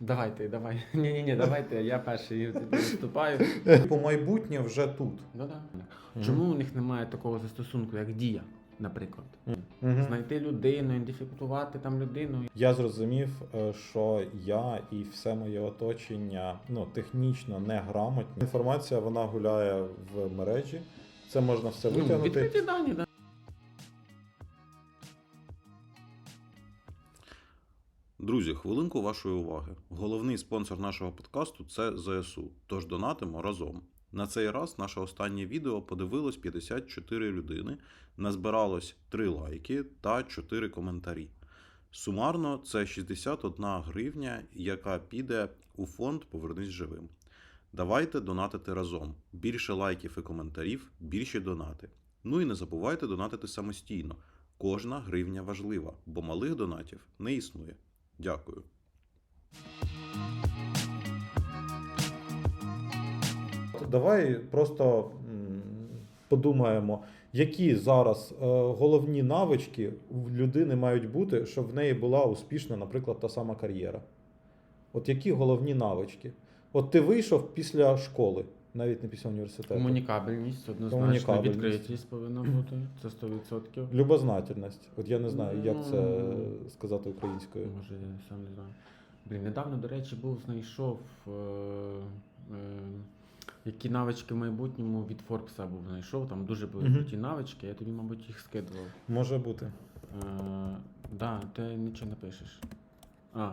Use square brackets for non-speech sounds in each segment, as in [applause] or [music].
Давайте, давай. [laughs] Ні, ні, ні, давайте, я перший виступаю. По майбутнє вже тут. Ну да. Чому у них немає такого застосунку, як дія, наприклад? Знайти людину, ідентифікувати там людину. Я зрозумів, е, що я і все моє оточення ну, технічно неграмотні. Інформація вона гуляє в мережі. Це можна все Ну, витягнути. відкриті дані, да. Друзі, хвилинку вашої уваги. Головний спонсор нашого подкасту це ЗСУ. Тож донатимо разом. На цей раз наше останнє відео подивилось 54 людини, назбиралось 3 лайки та 4 коментарі. Сумарно це 61 гривня, яка піде у фонд Повернись живим. Давайте донатити разом. Більше лайків і коментарів, більші донати. Ну і не забувайте донатити самостійно. Кожна гривня важлива, бо малих донатів не існує. Дякую. Давай просто подумаємо, які зараз е, головні навички в людини мають бути, щоб в неї була успішна, наприклад, та сама кар'єра. От які головні навички? От ти вийшов після школи, навіть не після університету. Комунікабельність, однозначно, Комунікабельність. відкритість повинна бути. Це 100%. Любознательність. От я не знаю, як це Ну. сказати українською. Може, я сам не знаю. Блін, недавно, до речі, був знайшов, е, е, які навички в майбутньому від Форбса був знайшов. Там дуже були Мгм. круті навички, я тобі, мабуть, їх скидував. Може бути. Е, да, ти нічого не пишеш. А,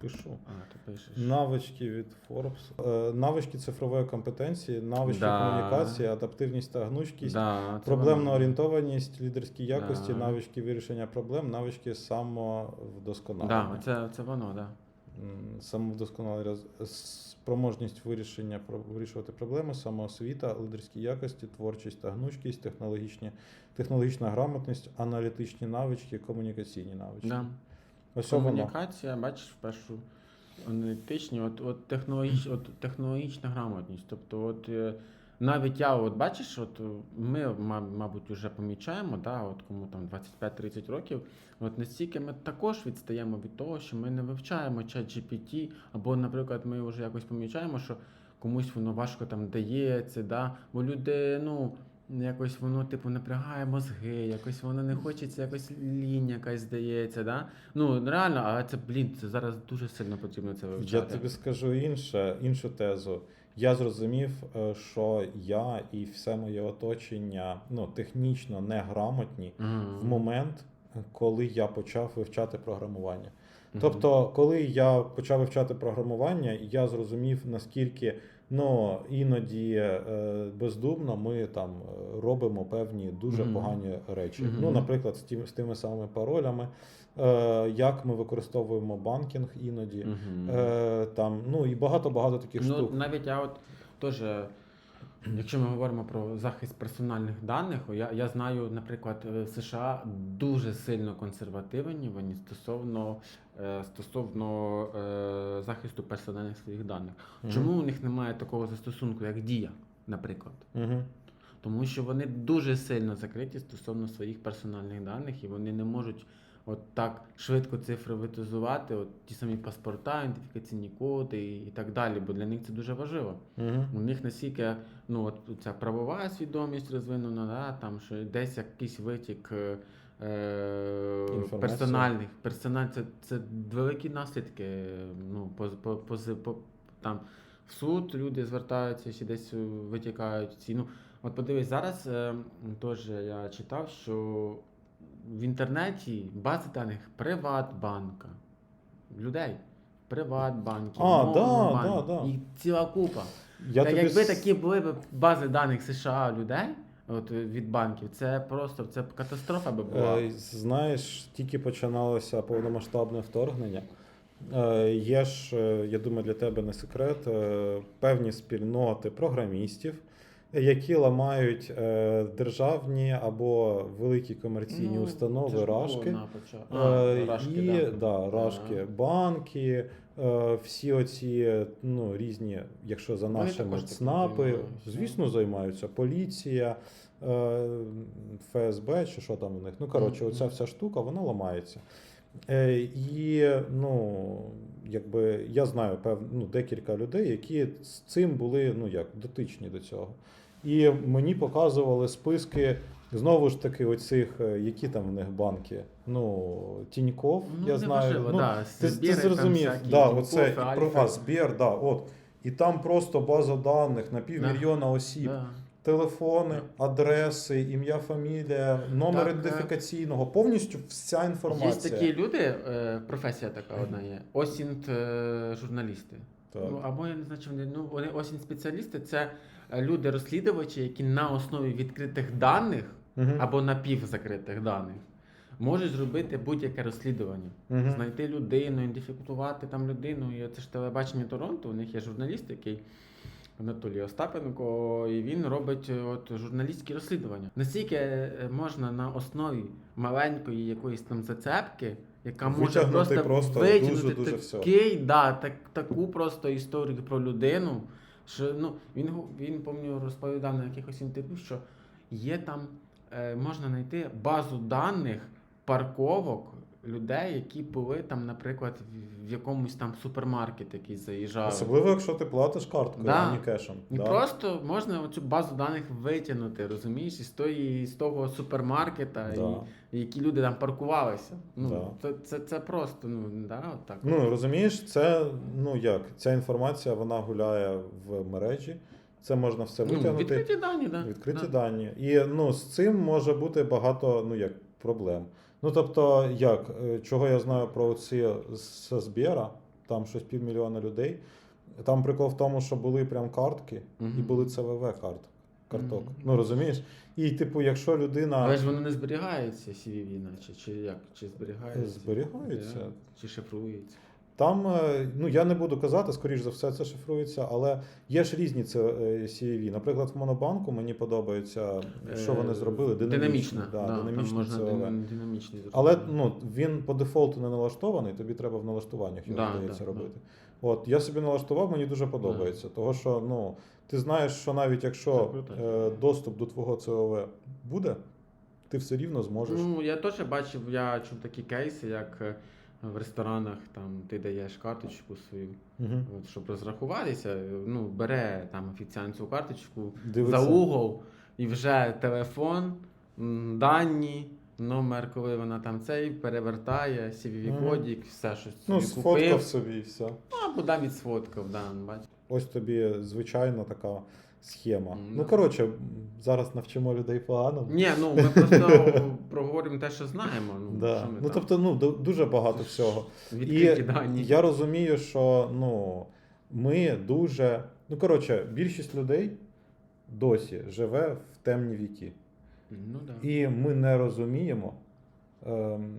Пишу. а, ти пишеш. Навички від Forbes. Е, Навички цифрової компетенції, навички Да. комунікації, адаптивність та гнучкість, да, проблемна орієнтованість, лідерські якості, Да. навички вирішення проблем, навички Да, самовдосконалення. це, це воно, да. Самовдосконалення, спроможність вирішення вирішувати проблеми, самоосвіта, лідерські якості, творчість та гнучкість, технологічні, технологічна грамотність, аналітичні навички, комунікаційні навички. да. Комунікація, бачиш, в першу аналітичні, от, от, технологіч, от технологічна грамотність. Тобто, от е, навіть я, от бачиш, от ми, ма- мабуть, вже помічаємо, да, от кому там 25-30 років, от настільки ми також відстаємо від того, що ми не вивчаємо чат GPT, або, наприклад, ми вже якось помічаємо, що комусь воно важко там дається, да, бо люди, ну. Якось воно типу напрягає мозги, якось воно не хочеться, якось лінь якась здається, да? Ну реально, а це блін, це зараз дуже сильно потрібно це вивчати. Я тобі скажу інше, іншу тезу. Я зрозумів, е, що я і все моє оточення ну, технічно неграмотні Мгм. в момент, коли я почав вивчати програмування. Тобто, коли я почав вивчати програмування, я зрозумів, наскільки ну, іноді е, бездумно ми там е, робимо певні дуже Мгм. погані речі. Мгм. Ну, наприклад, з, тим, з тими самими паролями, е, як ми використовуємо банкінг іноді. Мгм. Е, там, ну і багато-багато таких Ну, штук. навіть я от теж, якщо ми говоримо про захист персональних даних, я, я знаю, наприклад, е, США дуже сильно консервативні вони стосовно, е, стосовно е, захисту персональних своїх даних. Мгм. Чому у них немає такого застосунку, як Дія, наприклад? Угу. Тому що вони дуже сильно закриті стосовно своїх персональних даних, і вони не можуть от так швидко цифровізувати от ті самі паспорта, ідентифікаційні коди і, і так далі, бо для них це дуже важливо. Угу. У них настільки ну, от ця правова свідомість розвинена, да, там, що десь якийсь витік е, персональних, персональ, це, це великі наслідки. Ну, по, по, по, по, там, в суд люди звертаються, чи десь витікають ці. Ну, от подивись, зараз е, теж я читав, що в інтернеті бази даних Приватбанка, людей. Приватбанків, А, да, Монобанк, да, да. і ціла купа. Я так тобі якби такі були б бази даних США людей от, від банків, це просто це б катастрофа би була. Е, Знаєш, тільки починалося повномасштабне вторгнення. Е, Є ж, е, я думаю, для тебе не секрет, певні спільноти програмістів, які ламають е, державні або великі комерційні Ну, установи рашки. А, Е, Рашки, і да. да, рашки, Ага. банки, е, всі оці ну, різні, якщо за нашими також ЦНАПи, звісно, займаються поліція, е, ФСБ чи що там у них. Ну, коротше, Мгм. оця вся штука, вона ламається. Е, і ну, якби я знаю пев, ну, декілька людей, які з цим були ну, як, дотичні до цього. І мені показували списки. Знову ж таки, оцих, е, які там в них банки. Ну, Тіньков, Ну, я знаю. неважливо, ну, да, ти, Збіри ти зрозумів, да, Тинькофф, оце, про, Збір, да, от. І там просто база даних на півмільйона осіб, Да. Телефони, адреси, ім'я, фамілія, номер Так, ідентифікаційного, повністю вся Є інформація. такі люди, е, професія така одна є. Осінт е, журналісти. Так. Ну, або я не знаю, чи вони, ну, вони осінь спеціалісти це е, люди-розслідувачі, які на основі відкритих даних Мгм. або напівзакритих даних можуть зробити будь-яке розслідування. Мгм. Знайти людину, ідентифікувати там людину. І це ж телебачення Торонто. У них є журналіст, який Анатолій Остапенко, і він робить е, от журналістські розслідування. Наскільки е, можна на основі маленької якоїсь там зацепки, яка може Витягнути просто, просто витягнути дуже-дуже все. да, так, таку просто історію про людину. Що ну він він пам'ятаю, розповідав на якихось інтерв'ю, що є там е, можна знайти базу даних парковок людей, які були там, наприклад, в- якомусь там супермаркет, який заїжджав. Особливо, якщо ти платиш карткою, Да. а не кешем. І да. просто можна цю базу даних витягнути, розумієш, із тої з того супермаркета, Да. і, які люди там паркувалися. Ну Да. це, це, це просто ну да, от так. Ну, розумієш, це ну як, ця інформація вона гуляє в мережі, це можна все ну, витягнути. відкриті дані, да. Відкриті да. дані. І ну, з цим може бути багато ну, як, проблем. Ну, тобто, як, е, чого я знаю про ці з Збєра, там щось півмільйона людей. Там прикол в тому, що були прям картки і були ЦВВ карт, карток. Угу. Ну розумієш? І, типу, якщо людина. Але ж вони не зберігаються, CVV, наче, чи як? Чи зберігаються? Зберігаються. Чи шифруються? Там, е, ну я не буду казати, скоріш за все, це шифрується, але є ж різні це е, Наприклад, в Монобанку мені подобається, що вони Е, зробили. Динамічна. да, да, динамічний там можна CVV. дин- динамічний Але ну, він по дефолту не налаштований, тобі треба в налаштуваннях його Да, здається да, робити. От я собі налаштував, мені дуже подобається. Того що ну, ти знаєш, що навіть якщо е, доступ до твого COV буде, ти все рівно зможеш. Ну, я теж бачив, я чув такі кейси, як е, в ресторанах там ти даєш карточку свою, Угу. от, щоб розрахуватися. Ну, бере там офіціант цю карточку Дивиться. за угол і вже телефон, дані. Номер, коли вона там цей перевертає, Мгм. CVV-кодік, все щось Ну, собі сфоткав купив. собі і все. Ну, або навіть сфоткав, да, ну, бач. Ось тобі звичайна така схема. М, Ну, да. коротше, зараз навчимо людей погано. Ні, ну ми [laughs] просто проговоримо те, що знаємо. Ну, Да. що ми Ну там. тобто, ну дуже багато всього. відкриті І дані. я розумію, що ну, ми дуже. Ну, коротше, більшість людей досі живе в темні віки. Ну, да. І ми не розуміємо. Ем,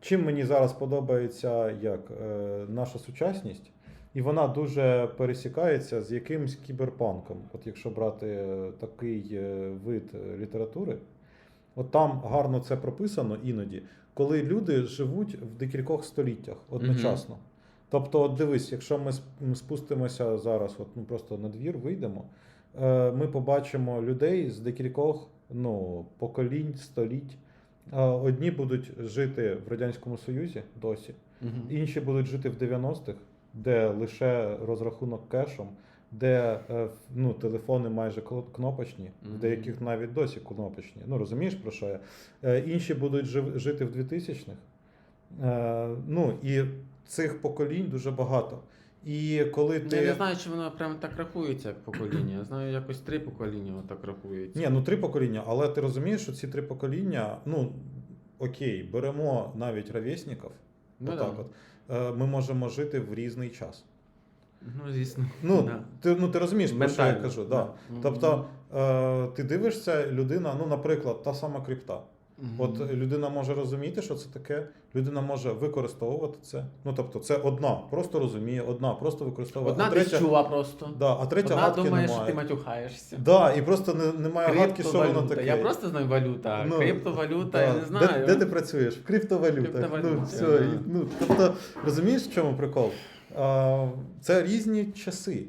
чим мені зараз подобається як е, наша сучасність, і вона дуже пересікається з якимсь кіберпанком. От якщо брати е, такий е, вид е, літератури, от там гарно це прописано іноді, коли люди живуть в декількох століттях одночасно. Тобто, от дивись, якщо ми спустимося зараз, от ну просто на двір вийдемо, ми побачимо людей з декількох ну, поколінь, століть. Одні будуть жити в Радянському Союзі досі, Мгм. інші будуть жити в 90-х, де лише розрахунок кешом, де е, ну, телефони майже кнопочні, в деяких навіть досі кнопочні. Ну розумієш про що я? Е, Інші будуть жити в 2000-х. Е, Ну і цих поколінь дуже багато. І коли ти. Я не знаю, чи воно прям так рахується, як покоління. Я знаю, якось три покоління так рахується. Ні, ну три покоління, але ти розумієш, що ці три покоління, ну окей, беремо навіть ровесників, Ну, отак да. от, е, ми можемо жити в різний час. Ну, звісно. Ну, Да. ти, ну, ти розумієш, про що я кажу. да. Да. Мгм. Тобто е, ти дивишся, людина, ну, наприклад, та сама крипта. Мгм. От людина може розуміти, що це таке, людина може використовувати це. Ну, тобто, це одна просто розуміє, одна просто використовує. Одна а десь третя, чула просто. да, а третя Одна гадки думає, немає. що ти матюхаєшся. Да, і просто не, немає гадки, що воно таке. Я просто знаю валюта. Ну, Криптовалюта, Да. я не знаю. Де, де ти працюєш? В криптовалютах. Криптовалюта, Ну, все. ага. Ну, тобто, розумієш, в чому прикол? А, це різні часи.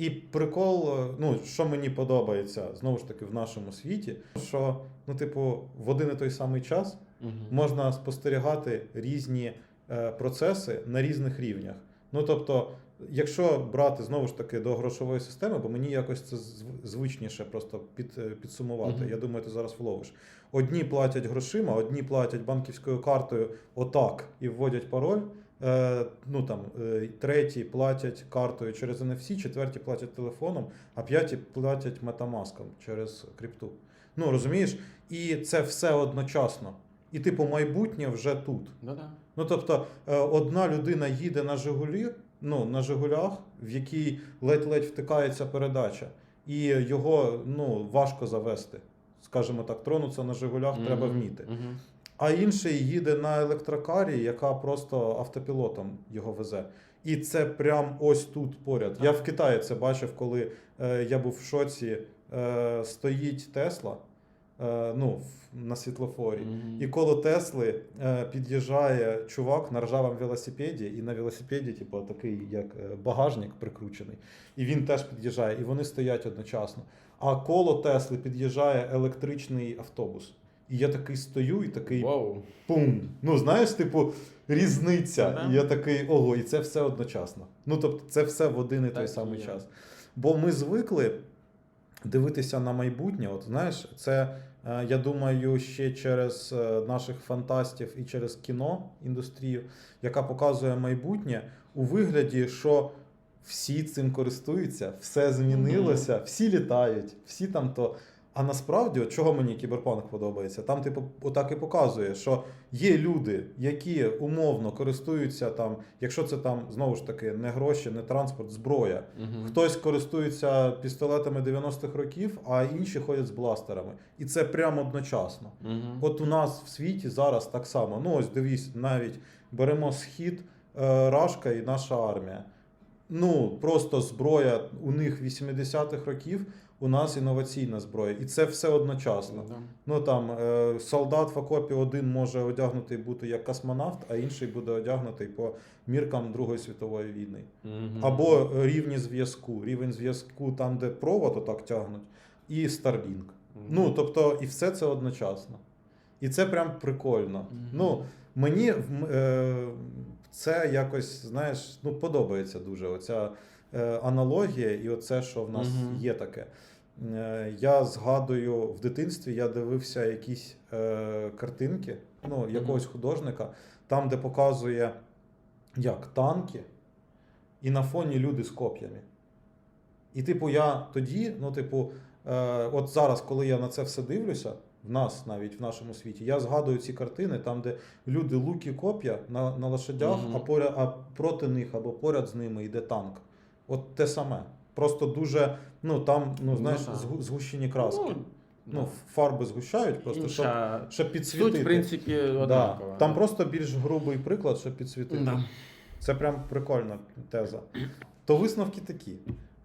І прикол, е, ну що мені подобається знову ж таки в нашому світі, що ну, типу, в один і той самий час Мгм. можна спостерігати різні е, процеси на різних рівнях. Ну тобто, якщо брати знову ж таки до грошової системи, бо мені якось це звичніше просто під, е, підсумувати. Мгм. Я думаю, ти зараз вловиш. Одні платять грошима, одні платять банківською картою отак і вводять пароль. Е, ну там е, треті платять картою через NFC, четверті платять телефоном, а п'яті платять метамаском через крипту. Ну розумієш, і це все одночасно. І типу майбутнє вже тут. Да-да. Ну тобто, е, одна людина їде на Жигулі, ну на Жигулях, в якій ледь-ледь втикається передача, і його ну важко завести. Скажімо так, тронутися на Жигулях треба Мгм. вміти. Мгм. А інший їде на електрокарі, яка просто автопілотом його везе. І це прям ось тут поряд. Так. Я в Китаї це бачив, коли е, я був в шоці. Е, стоїть Тесла е, ну, на світлофорі. Мгм. І коло Тесли е, під'їжджає чувак на ржавому велосипеді, і на велосипеді, типу, такий як е, багажник прикручений. І він теж під'їжджає, і вони стоять одночасно. А коло Тесли під'їжджає електричний автобус. І я такий стою і такий Вау. пум. Ну, знаєш, типу, різниця. Ну, да. І я такий, ого, і це все одночасно. Ну, тобто, це все в один і той Так і самий є. час. Бо ми звикли дивитися на майбутнє. От знаєш, це е, я думаю, ще через е, наших фантастів і через кіно індустрію, яка показує майбутнє у вигляді, що всі цим користуються, все змінилося, всі літають, всі там то. А насправді, от чого мені кіберпанк подобається? Там, типу, отак і показує, що є люди, які умовно користуються там, якщо це там знову ж таки не гроші, не транспорт, зброя. Мгм. Хтось користується пістолетами 90-х років, а інші ходять з бластерами. І це прямо одночасно. Мгм. От у нас в світі зараз так само. Ну ось дивись, навіть беремо схід, е, Рашка і наша армія. Ну, просто зброя у них 80-х років, у нас інноваційна зброя. І це все одночасно. Да. Ну там е, солдат в окопі один може одягнутий бути як космонавт, а інший буде одягнутий по міркам Другої світової війни. Мгм. Або рівні зв'язку. Рівень зв'язку там, де провод отак тягнуть, і Starlink. Мгм. Ну, тобто, і все це одночасно. І це прям прикольно. Мгм. Ну, мені е, це якось, знаєш, ну, подобається дуже оця е, аналогія, і оце, що в нас Мгм. є таке. Е, я згадую в дитинстві, я дивився якісь е, картинки ну, якогось художника, там, де показує як танки, і на фоні люди з коп'ями. І, типу, я тоді, ну, типу, е, от зараз, коли я на це все дивлюся, в нас навіть в нашому світі, я згадую ці картини, там, де люди луки коп'я на, на лошадях, Мгм. а, поряд, а проти них або поряд з ними йде танк. От те саме. Просто дуже, ну там, ну Ну, знаєш, згу- згущені краски. Ну, Ну, фарби згущають, просто щоб, інша щоб підсвітити. суть, в принципі, да. однакова. Там просто більш грубий приклад, щоб підсвітити. Да. Це прям прикольна теза. То висновки такі.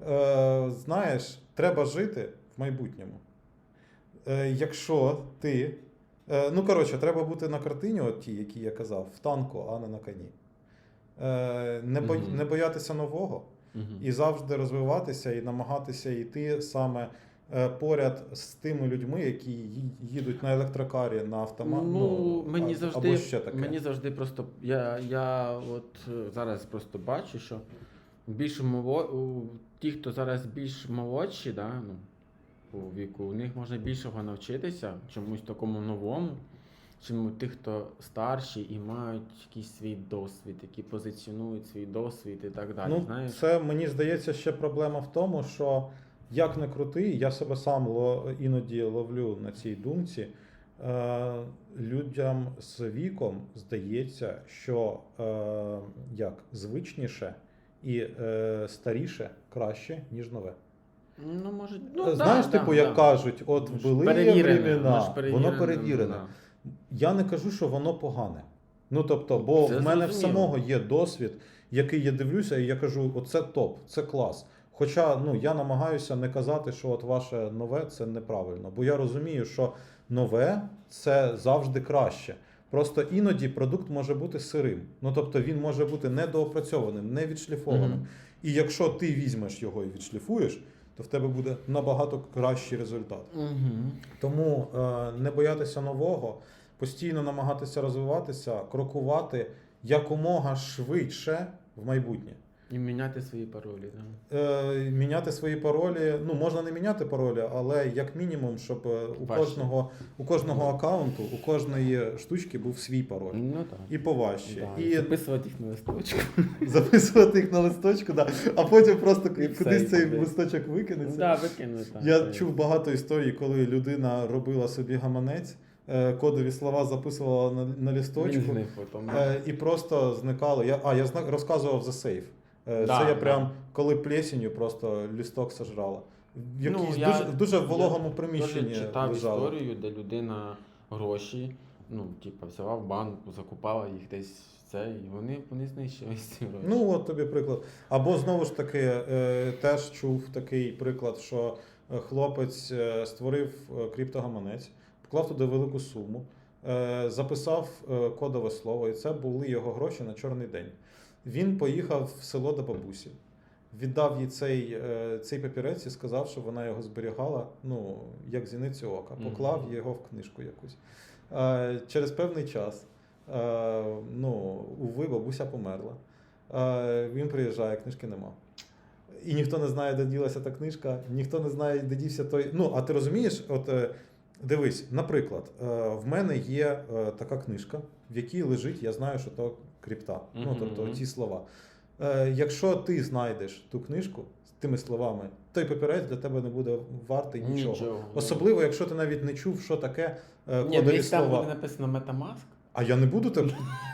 Е, знаєш, треба жити в майбутньому. Е, якщо ти. Е, ну, коротше, треба бути на картині, от ті, які я казав, в танку, а не на коні. Е, не, бо, Мгм. не боятися нового І завжди розвиватися і намагатися йти саме е, поряд з тими людьми, які їдуть на електрокарі, на автомат. Ну, мені а- завжди, або ще таке. мені завжди просто. Я, я от е, зараз просто бачу, що більш моло, ті, хто зараз більш молодші, да, ну, по віку, у них можна більшого навчитися чомусь такому новому, чим у тих, хто старші і мають якийсь свій досвід, які позиціонують свій досвід і так далі. Ну, знаєш? це мені здається ще проблема в тому, що як не крутий, я себе сам іноді ловлю на цій думці. Е, людям з віком здається, що е, як звичніше і е, старіше краще, ніж нове. Ну, може, ну, Знаєш, да, типу, да, як да. кажуть, от перевірене, времена, воно перевірене. да. Я не кажу, що воно погане. Ну тобто, бо Це в мене в самого є досвід, який я дивлюся, і я кажу: оце топ, це клас. Хоча ну я намагаюся не казати, що от ваше нове це неправильно, бо я розумію, що нове це завжди краще. Просто іноді продукт може бути сирим. Ну тобто він може бути недоопрацьованим, не відшліфованим. Мгм. І якщо ти візьмеш його і відшліфуєш, то в тебе буде набагато кращий результат. Угу. Тому е, не боятися нового, постійно намагатися розвиватися, крокувати якомога швидше в майбутнє. І міняти свої паролі. Да. Е, міняти свої паролі. Ну, можна не міняти паролі, але як мінімум, щоб е, у Ваші. кожного, у кожного аккаунту, у кожної штучки був свій пароль. Ну так. І поважче. Да, І записувати їх на листочку. [laughs] записувати їх на листочку, да. а потім просто І кудись все, цей туди. листочок викинеться. Да, викинути. так, Я це- чув багато історій, коли людина робила собі гаманець, е, кодові слова записувала на, на Він лісточку потім. е, і просто зникали. Я, а, я розказував за сейф. Е, Да, Це я да. прям коли плесенью просто лісток сожрала. В якійсь Ну, я- дуже, в дуже вологому Я приміщенні теж читав лежала. історію, де людина гроші, ну, типа, взяла в банку, закупала їх десь в це, і вони, вони знищились ці гроші. Ну, от тобі приклад. Або знову ж таки, е, теж чув такий приклад, що е, хлопець е, створив криптогаманець, поклав туди велику суму, е, записав кодове слово, і це були його гроші на чорний день. Він поїхав в село до бабусі, віддав їй цей, е, цей папірець і сказав, що вона його зберігала, ну, як зіницю ока, поклав його в книжку якусь. Е, Через певний час, е, ну, уви, бабуся померла. Він приїжджає, книжки нема. І ніхто не знає, де ділася та книжка, ніхто не знає, де дівся той. Ну, а ти розумієш, от дивись, наприклад, е, в мене є е, така книжка, в якій лежить, я знаю, що то крипта. Ну, тобто ці слова. Е, Якщо ти знайдеш ту книжку з тими словами, той папірець для тебе не буде вартий нічого. Нічого. Особливо, якщо ти навіть не чув, що таке кодові Ні, слова. там буде написано Metamask. А я не буду так.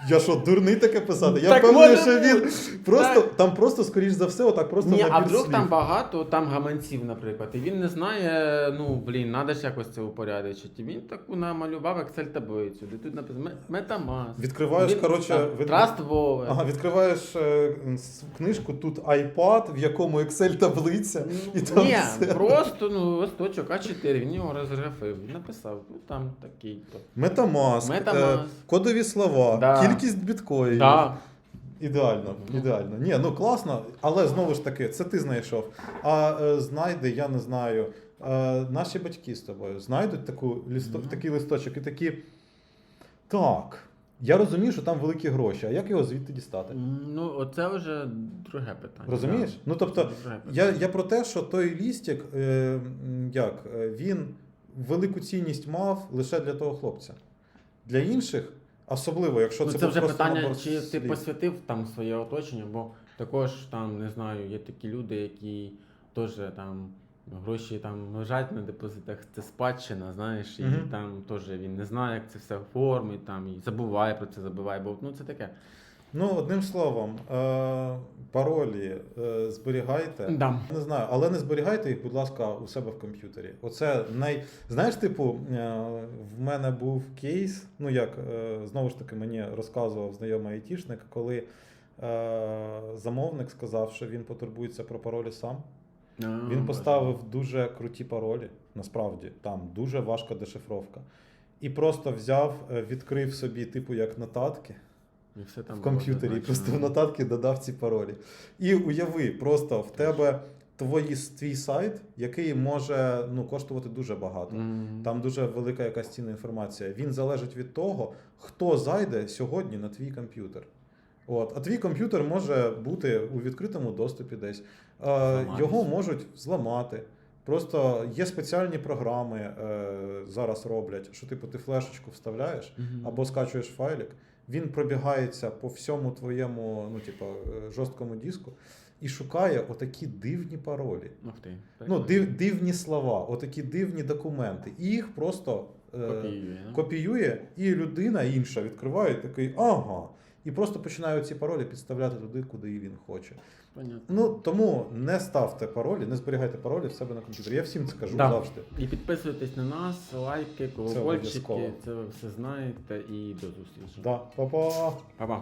Я що, дурний таке писати? Я Так впевнений, може що він просто Так. там просто, скоріш за все, отак просто Ні, а вдруг слів. там багато там гаманців, наприклад, і він не знає, ну блін, треба ж якось це упорядочити. Він таку намалював Excel таблицю, де тут написано «Ме- Metamask. Відкриваєш, Він, коротше, від- Ага, відкриваєш е, книжку, тут iPad, в якому Excel таблиця, і там Ні, все. просто ну, листочок А4, він його розграфив, він написав, ну там. Metamask, Metamask. Е, кодові слова, Да. кількість біткоїнів. Так. Ідеально, Ну. ідеально. Ні, ну класно, але знову ж таки, це ти знайшов. А е, знайде, я не знаю. Е, наші батьки з тобою знайдуть таку лісто, такий листочок і такі. Так, я розумію, що там великі гроші, а як його звідти дістати? Ну, оце вже друге питання. Розумієш? да. Ну тобто, Друге я, я про те, що той лістик, е, м, як, е, він велику цінність мав лише для того хлопця. Для інших, особливо, якщо Ну, це, це вже питання, набор чи ти посвятив там своє оточення, бо також там, не знаю, є такі люди, які теж там гроші там лежать на депозитах, це спадщина, знаєш, і Мгм. там теж він не знає, як це все оформить, там і забуває про це, забуває, бо ну це таке. Ну, одним словом, е, паролі е, зберігайте. Да. Не знаю, але не зберігайте їх, будь ласка, у себе в комп'ютері. Оце най. Знаєш, типу, е, в мене був кейс. Ну як е, знову ж таки мені розказував знайомий айтішник, коли е, замовник сказав, що він потурбується про паролі сам. А, Він поставив дуже круті паролі. Насправді, там дуже важка дешифровка. І просто взяв, е, відкрив собі, типу, як нотатки І все там в комп'ютері, просто в нотатки додав ці паролі. І уяви, просто в тебе твої, твій сайт, який може ну, коштувати дуже багато. Мгм. Там дуже велика якась цінна інформація. Він залежить від того, хто зайде сьогодні на твій комп'ютер. От. А твій комп'ютер може бути у відкритому доступі десь. Е, Зламатись. його можуть зламати. Просто є спеціальні програми е, зараз роблять, що типу ти флешечку вставляєш Мгм. або скачуєш файлик, він пробігається по всьому твоєму ну, типу, е, жорсткому диску і шукає отакі дивні паролі. Ух ти. Ну, див, дивні слова, отакі дивні документи. І їх просто е, Копіює, копіює, і людина інша відкриває такий, ага. І просто починаю ці паролі підставляти туди, куди він хоче. Понятно. Ну тому не ставте паролі, не зберігайте паролі в себе на комп'ютері. Я всім це кажу Да. завжди. І підписуйтесь на нас, лайки, колокольчики, Це, це ви все знаєте і до зустрічі. Да, па-па! Па-па.